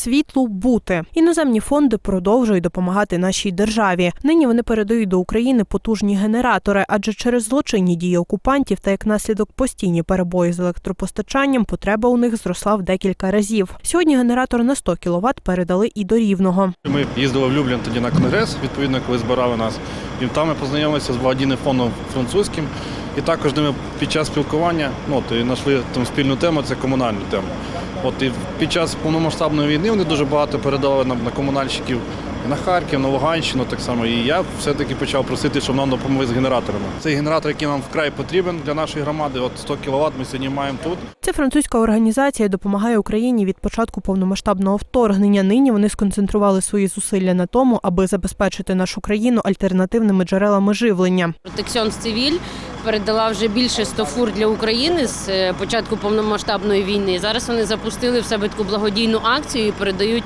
світлу бути. Іноземні фонди продовжують допомагати нашій державі. Нині вони передають до України потужні генератори, адже через злочинні дії окупантів та як наслідок постійні перебої з електропостачанням потреба у них зросла в декілька разів. Сьогодні генератор на 100 кВт передали і до рівного. Ми їздили в Люблін тоді на конгрес, відповідно, коли збирали нас. І там ми познайомилися з благодійним фондом французьким. І також ними під час спілкування ну, от, знайшли там спільну тему це комунальну тему. От і під час повномасштабної війни вони дуже багато передали на, на комунальщиків на Харків, на Луганщину так само. І я все-таки почав просити, щоб нам допомогли з генераторами. Цей генератор, який нам вкрай потрібен для нашої громади, от 100 кВт ми сьогодні маємо тут. Ця французька організація допомагає Україні від початку повномасштабного вторгнення. Нині вони сконцентрували свої зусилля на тому, аби забезпечити нашу країну альтернативними джерелами живлення. Протекціон Цивіль передала вже більше 100 фур для України з е, початку повномасштабної війни. Зараз вони запустили в себе таку благодійну акцію і передають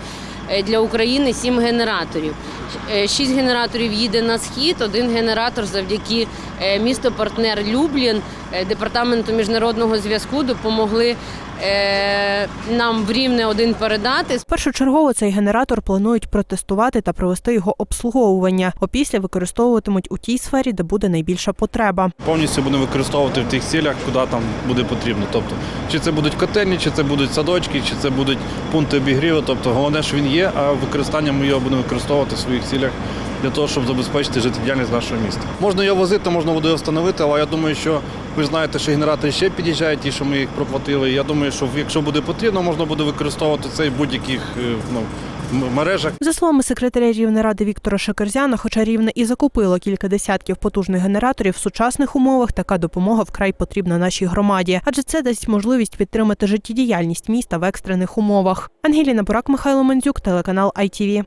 е, для України сім генераторів. Е, Шість генераторів їде на схід, один генератор завдяки е, місто партнер Люблін, е, департаменту міжнародного зв'язку допомогли нам в рівне один передати. Першочергово цей генератор планують протестувати та провести його обслуговування. Опісля використовуватимуть у тій сфері, де буде найбільша потреба. Повністю будемо використовувати в тих цілях, куди там буде потрібно. Тобто, чи це будуть котельні, чи це будуть садочки, чи це будуть пункти обігріву. Тобто, головне, що він є, а використання ми його будемо використовувати в своїх цілях для того, щоб забезпечити життєдіяльність нашого міста. Можна його возити, можна буде встановити, але я думаю, що ви знаєте, що генератори ще під'їжджають, ті, що ми їх проплатили. Я думаю, що якщо буде потрібно, можна буде використовувати цей в будь-яких е, ну, мережах. За словами секретаря Рівнеради Віктора Шакерзяна, хоча рівне і закупило кілька десятків потужних генераторів в сучасних умовах, така допомога вкрай потрібна нашій громаді, адже це дасть можливість підтримати життєдіяльність міста в екстрених умовах. Ангеліна Бурак, Михайло Мандзюк, телеканал ITV.